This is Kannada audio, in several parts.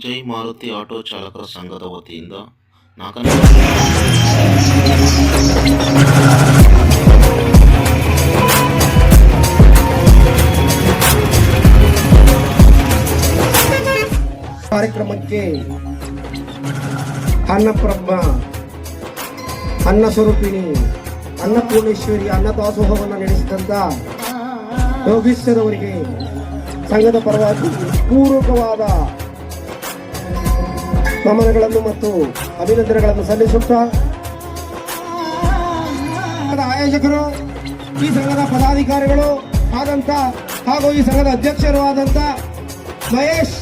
ಜೈ ಮಾರುತಿ ಆಟೋ ಚಾಲಕರ ಸಂಘದ ವತಿಯಿಂದ ನಾಲ್ಕನೇ ಕಾರ್ಯಕ್ರಮಕ್ಕೆ ಅನ್ನಪ್ರಭ ಅನ್ನ ಸ್ವರೂಪಿಣಿ ಅನ್ನಪೂರ್ಣೇಶ್ವರಿ ಅನ್ನದಾಸೋಹವನ್ನು ನಡೆಸಿದಂತ ಯೋಗೀಶ್ವರವರಿಗೆ ಸಂಘದ ಪರವಾಗಿ ಪೂರ್ವಕವಾದ ನಮನಗಳನ್ನು ಮತ್ತು ಅಭಿನಂದನೆಗಳನ್ನು ಸಲ್ಲಿಸುತ್ತಾ ಆಯೋಜಕರು, ಈ ಸಂಘದ ಪದಾಧಿಕಾರಿಗಳು ಆದಂತ ಹಾಗೂ ಈ ಸಂಘದ ಅಧ್ಯಕ್ಷರು ಆದಂತ ಮಹೇಶ್.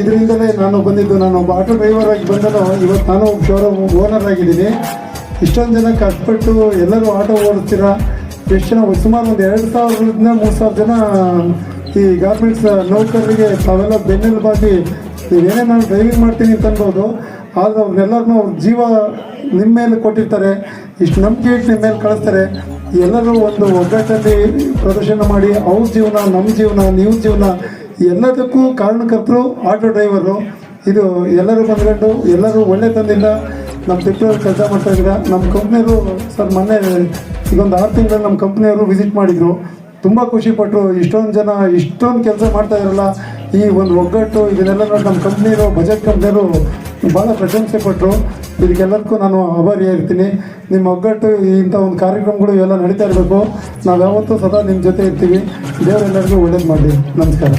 ಇದರಿಂದಲೇ ನಾನು ಬಂದಿದ್ದು. ನಾನು ಒಬ್ಬ ಆಟೋ ಡ್ರೈವರ್ ಆಗಿ ಬಂದನು. ಇವತ್ತು ನಾನು ಶೋರೂಮ್ ಓನರ್ ಆಗಿದ್ದೀನಿ. ಇಷ್ಟೊಂದು ಜನ ಕಷ್ಟಪಟ್ಟು ಎಲ್ಲರೂ ಆಟೋ ಓಡಿಸ್ತೀರ ಎಷ್ಟು ಜನ ಸುಮಾರು ಒಂದು ಎರಡು ಸಾವಿರದಿಂದ ಮೂರು ಸಾವಿರ ಜನ ಈ ಗಾರ್ಮೆಂಟ್ಸ್ ನೌಕರರಿಗೆ ತಾವೆಲ್ಲ ಬೆನ್ನೆಲುಬಾಗಿ ನೀವೇನೇ ನಾನು ಡ್ರೈವಿಂಗ್ ಮಾಡ್ತೀನಿ ಅಂತ ಅನ್ಬೋದು. ಆದರೆ ಅವ್ರನ್ನೆಲ್ಲರನ್ನೂ ಅವ್ರ ಜೀವ ನಿಮ್ಮ ಮೇಲೆ ಕೊಟ್ಟಿರ್ತಾರೆ. ಇಷ್ಟು ನಂಬಿಕೆ ಇಟ್ಟು ನಿಮ್ಮ ಮೇಲೆ ಕಳಿಸ್ತಾರೆ. ಎಲ್ಲರೂ ಒಂದು ಒಗ್ಗಟ್ಟಲ್ಲಿ ಪ್ರದರ್ಶನ ಮಾಡಿ, ಅವ್ರ ಜೀವನ ನಮ್ಮ ಜೀವನ, ನೀವು ಜೀವನ ಎಲ್ಲದಕ್ಕೂ ಕಾರಣಕರ್ತರು ಆಟೋ ಡ್ರೈವರು ಇದು ಎಲ್ಲರೂ ಬಂದ್ಕೊಂಡು, ಎಲ್ಲರೂ ಒಳ್ಳೆ ತಂದಿಂದ ನಮ್ಮ ತಿಪ್ಪೂರಲ್ಲಿ ಕೆಲಸ ಮಾಡ್ತಾ ಇದ್ದೀರಾ. ನಮ್ಮ ಕಂಪ್ನಿಯವರು ಸರ್, ಮೊನ್ನೆ ಇದೊಂದು ಆರು ತಿಂಗಳಲ್ಲಿ ನಮ್ಮ ಕಂಪ್ನಿಯವರು ವಿಸಿಟ್ ಮಾಡಿದರು. ತುಂಬ ಖುಷಿಪಟ್ಟರು ಇಷ್ಟೊಂದು ಜನ, ಇಷ್ಟೊಂದು ಕೆಲಸ ಮಾಡ್ತಾ ಇರಲ್ಲ ಈ ಒಂದು ಒಗ್ಗಟ್ಟು, ಇದನ್ನೆಲ್ಲ ನೋಡಿ ನಮ್ಮ ಕಂಪ್ನಿಯವರು ಬಜೆಟ್ ಕಂಪ್ನಿಯವರು ಭಾಳ ಪ್ರಶಂಸೆ ಪಟ್ಟರು ಇದಕ್ಕೆಲ್ಲರಿಗೂ ನಾನು ಇರ್ತೀನಿ. ನಿಮ್ಮ ಒಗ್ಗಟ್ಟು ಇಂಥ ಒಂದು ಕಾರ್ಯಕ್ರಮಗಳು ಇವೆಲ್ಲ ನಡೀತಾ ಇರಬೇಕು. ನಾವು ಯಾವತ್ತೂ ಸದಾ ನಿಮ್ಮ ಜೊತೆ ಇರ್ತೀವಿ. ದೇವರೆಲ್ಲರಿಗೂ ಒಳ್ಳೇದು ಮಾಡಿ ನಮಸ್ಕಾರ.